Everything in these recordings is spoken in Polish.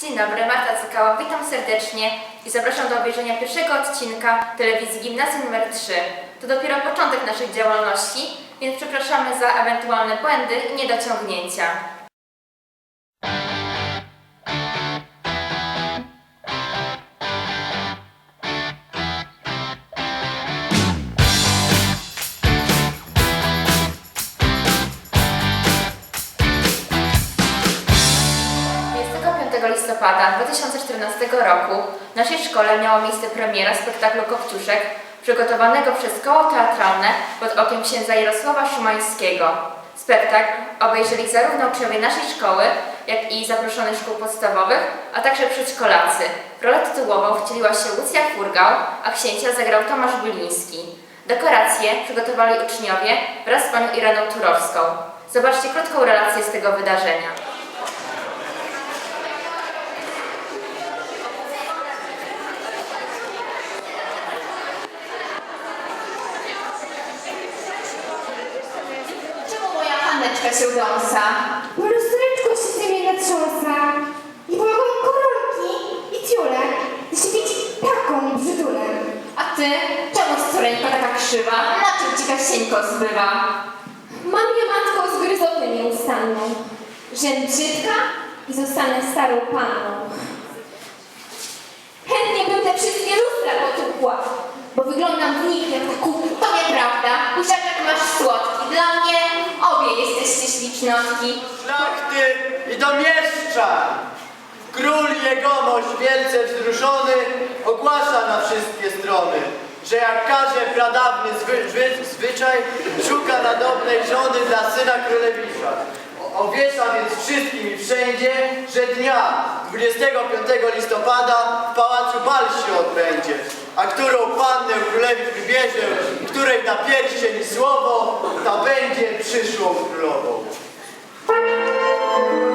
Dzień dobry, Marta Cykała, witam serdecznie i zapraszam do obejrzenia pierwszego odcinka telewizji Gimnazjum nr 3. To dopiero początek naszej działalności, więc przepraszamy za ewentualne błędy i niedociągnięcia. Listopada 2014 roku w naszej szkole miała miejsce premiera spektaklu Kopciuszek przygotowanego przez koło teatralne pod okiem księdza Jarosława Szumańskiego. Spektakl obejrzeli zarówno uczniowie naszej szkoły, jak i zaproszonych szkół podstawowych, a także przedszkolacy. Rolę tytułową wcieliła się Lucja Furgał, a księcia zagrał Tomasz Biliński. Dekoracje przygotowali uczniowie wraz z panią Ireną Turowską. Zobaczcie krótką relację z tego wydarzenia. Czemu moja Haneczka się dąsa? Bo lustreczko się z mnie natrząsa. I pomagają korolki i ciule. Zaświeci taką brzydulę. A ty? Czemu córeńka taka krzywa? Na czym ci Kasieńko zbywa? Mam je matką z gryzoty nieustanną. Że brzydka i zostanę starą panną. Chętnie bym te wszystkie lustra potłukła, bo wyglądam w nich jak ta kuku. To nieprawda. Pusiaczek masz słodki. Dla mnie obie ślicznotki. szlachty i do mieszcza. Król jegomość wielce wzruszony ogłasza na wszystkie strony, że jak każe pradawny zwy, zwy, zwyczaj, szuka nadobnej żony dla syna królewicza. O- Owiesza więc wszystkim i wszędzie, że dnia 25 listopada w pałacu bal się odbędzie, a którą pannę królewicz wybierze, której da pierścień słowo, ta będzie przyszłą królową. A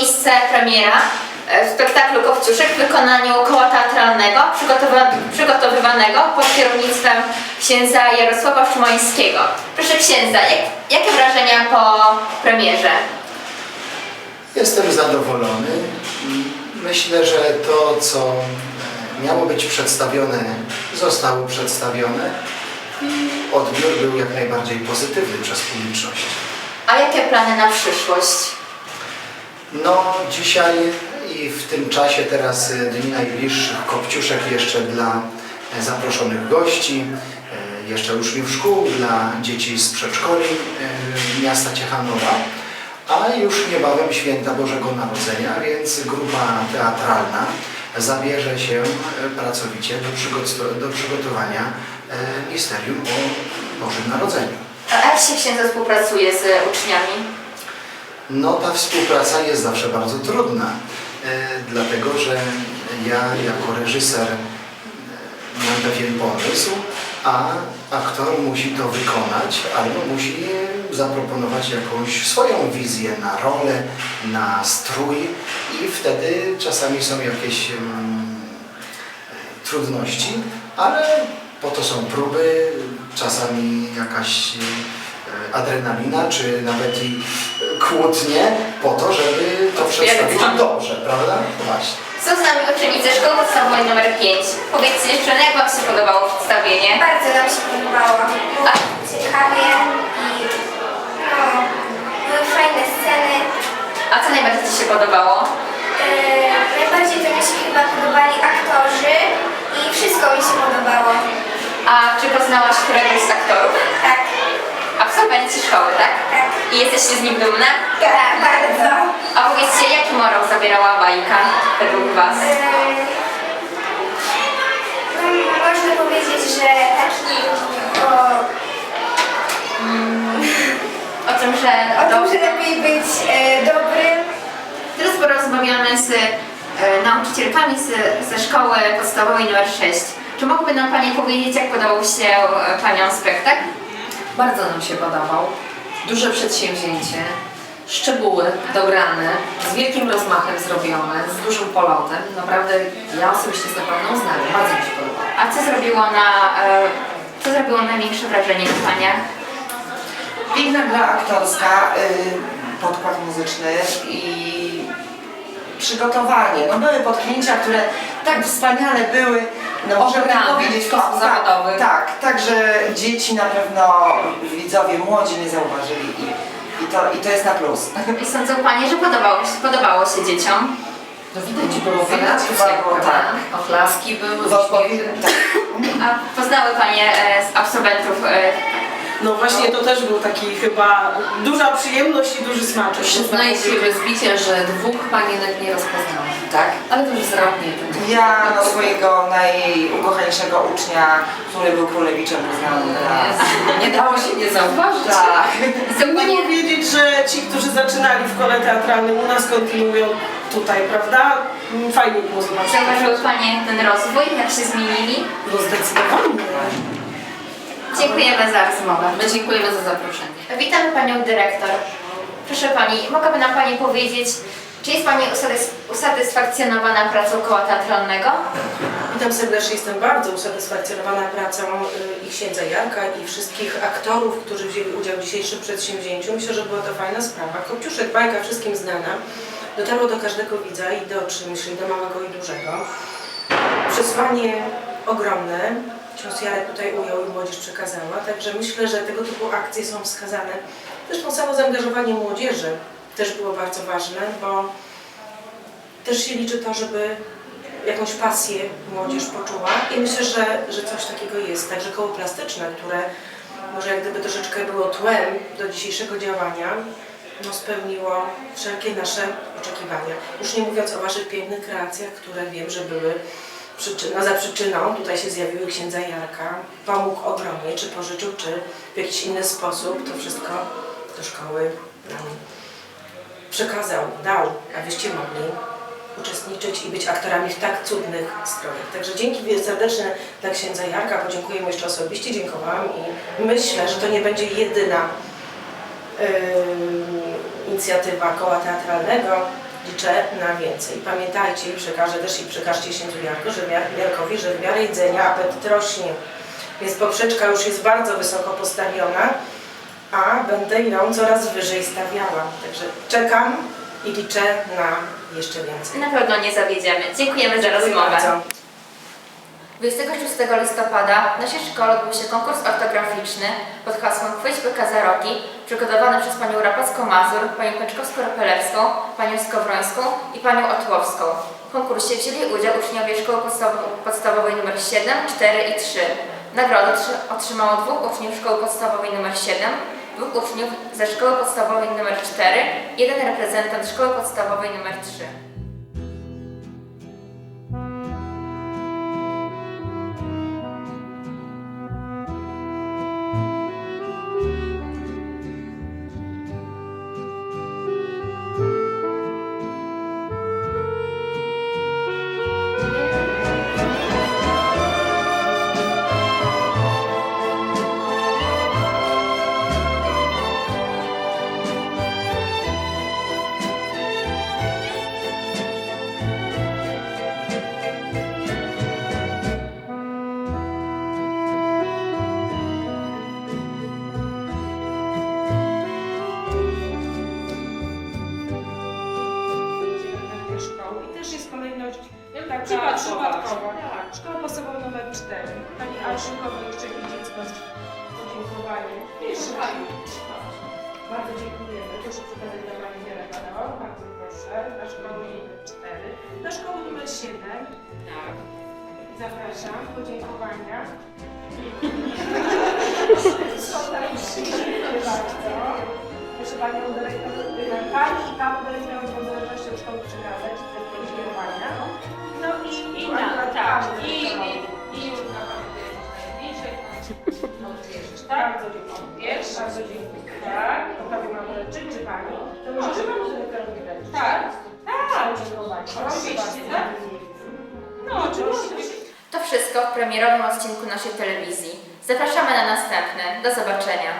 miejsce premiera e, w spektaklu Kopciuszek w wykonaniu koła teatralnego przygotowywanego pod kierownictwem księdza Jarosława Szumańskiego. Proszę księdza, jak, jakie wrażenia po premierze? Jestem zadowolony. Myślę, że to, co e, miało być przedstawione, zostało przedstawione. Odbiór był jak najbardziej pozytywny przez publiczność. A jakie plany na przyszłość? No, dzisiaj i w tym czasie teraz e, dni najbliższych Kopciuszek jeszcze dla e, zaproszonych gości, e, jeszcze uczniów szkół, dla dzieci z przedszkoli miasta Ciechanowa, a już niebawem święta Bożego Narodzenia, więc grupa teatralna zabierze się pracowicie do, przygotow- do przygotowania misterium o Bożym Narodzeniu. A jak się księdza współpracuje z uczniami? No ta współpraca jest zawsze bardzo trudna, e, dlatego że ja jako reżyser e, mam pewien pomysł, a aktor musi to wykonać albo musi zaproponować jakąś swoją wizję na rolę, na strój i wtedy czasami są jakieś e, trudności, ale po to są próby, czasami jakaś e, adrenalina, czy nawet i kłótnie, po to, żeby to przedstawić dobrze, prawda? Właśnie. Są z nami uczennice szkoły podstawowej nr 5. Powiedzcie dziewczyny, jak Wam się podobało przedstawienie? Bardzo nam się podobało. Było A- ciekawie i no, były fajne sceny. A co najbardziej Ci się podobało? Yy, najbardziej to mi się chyba podobali aktorzy i wszystko mi się podobało. A czy poznałaś któregoś z aktorów? Tak, Absolwenci szkoły, tak? tak. I jesteście z nich dumne? Tak, bardzo. A powiedzcie, jaki morał zawierała bajka według Was? Yy, można powiedzieć, że taki o, O tym, że... o tym, że lepiej być e, dobrym. Teraz porozmawiamy z e, nauczycielkami z, ze szkoły podstawowej nr 6. Czy mogłaby nam Pani powiedzieć, jak podobał się e, Panią spektakl? Bardzo nam się podobał. Duże przedsięwzięcie, szczegóły dobrane, z wielkim rozmachem zrobione, z dużym polotem. Naprawdę ja osobiście z pełną uznaniem. Bardzo mi się podobało. A co zrobiło na... E, co zrobiło największe wrażenie na Paniach? Piękna gra aktorska, y, podkład muzyczny i przygotowanie. No były potknięcia, które tak wspaniale były, no możemy tak Ograne powiedzieć, sposób tak, zawodowy. Tak, także dzieci na pewno, widzowie młodzi nie zauważyli i, i, to, i to jest na plus. I sądzą Panie, że podobało się, podobało się dzieciom? No widać było Widać chyba było, tak. Oklaski były, uśmiechy. tak. A poznały Panie e, z absolwentów e, No właśnie to też był taki chyba duża przyjemność i duży smaczek. Przyznaję się bez bicia, że dwóch panienek nie rozpoznałam. Tak? Ale to już ten. Ja no, swojego najukochańszego ucznia, który był królewiczem poznałem teraz. Nie dało się nie zauważyć. Tak. są Nie Panie... powiedzieć, że ci, którzy zaczynali w kole teatralnym u nas kontynuują tutaj, prawda? Mm, Fajnie było zobaczyć. Zauważyły Panie ten rozwój, jak się zmienili? No zdecydowanie. Dziękujemy za rozmowę. My dziękujemy za zaproszenie. Witamy Panią Dyrektor. Proszę Pani, mogłaby nam Pani powiedzieć, czy jest Pani usatys- usatysfakcjonowana pracą koła teatralnego? Witam serdecznie, jestem bardzo usatysfakcjonowana pracą y, i księdza Jarka i wszystkich aktorów, którzy wzięli udział w dzisiejszym przedsięwzięciu. Myślę, że była to fajna sprawa. Kopciuszek, bajka wszystkim znana, dotarło do każdego widza i do, czy myślę, do małego i dużego. Przesłanie ogromne, ksiądz Jarek tutaj ujął i młodzież przekazała, także myślę, że tego typu akcje są wskazane. Zresztą samo zaangażowanie młodzieży też było bardzo ważne, bo też się liczy to, żeby jakąś pasję młodzież poczuła i myślę, że, że coś takiego jest. Także koło plastyczne, które może jak gdyby troszeczkę było tłem do dzisiejszego działania, no spełniło wszelkie nasze oczekiwania. Już nie mówiąc o Waszych pięknych kreacjach, które wiem, że były przyczyną, za przyczyną, tutaj się zjawiły księdza Jarka, pomógł ogromnie, czy pożyczył, czy w jakiś inny sposób to wszystko do szkoły nam przekazał, dał, abyście mogli uczestniczyć i być aktorami w tak cudnych strojach. Także dzięki serdeczne dla księdza Jarka, podziękuję mu jeszcze osobiście, dziękowałam i myślę, że to nie będzie jedyna ym, inicjatywa koła teatralnego, liczę na więcej. Pamiętajcie i przekażę też i przekażcie księdzu Jarku, że Jarkowi, że w miarę jedzenia apetyt rośnie. Więc poprzeczka już jest bardzo wysoko postawiona, a będę ją coraz wyżej stawiała. Także czekam i liczę na jeszcze więcej. Na pewno nie zawiedziemy. Dziękujemy za Dziękuję rozmowę. bardzo. 26 listopada w naszej szkole odbył się konkurs ortograficzny pod hasłem Chwyć byka za rogi, przygotowany przez panią Rapacką-Mazur, panią Pęczkowską-Ropelewską, panią Skowrońską i panią Otłowską. W konkursie wzięli udział uczniowie szkoły podstawo- podstawowej nr 7, 4 i 3. Nagrody trzy- otrzymało dwóch uczniów szkoły podstawowej nr 7, dwóch uczniów ze szkoły podstawowej nr 4, jeden reprezentant szkoły podstawowej nr 3. taka przypadkowa. Tak. Szkoła podstawowa numer 4. Pani Alszykowa jeszcze dziecko z podziękowaniem. Jeszcze Pani. Bardzo dziękujemy. Proszę przekazać dla Pani Wiele Bardzo proszę. Na szkołę numer 4. Na szkołę numer 7. Tak. Zapraszam. Podziękowania. Dziękuję bardzo. Proszę Panią Dyrektor, Pani i Panu Dyrektorowi w zależności od szkoły przekazać te podziękowania. No i, tak, i, i, i pamiętaj odwierzysz, Tak, tak? bardzo dziękuję. Bardzo dziękuję. Tak, to Pani ma leczyć, czy Pani? To może. Tak, Tak, Oczywiście, tak? No, oczywiście. To wszystko w premierowym odcinku naszej telewizji. Zapraszamy na następny. Do zobaczenia.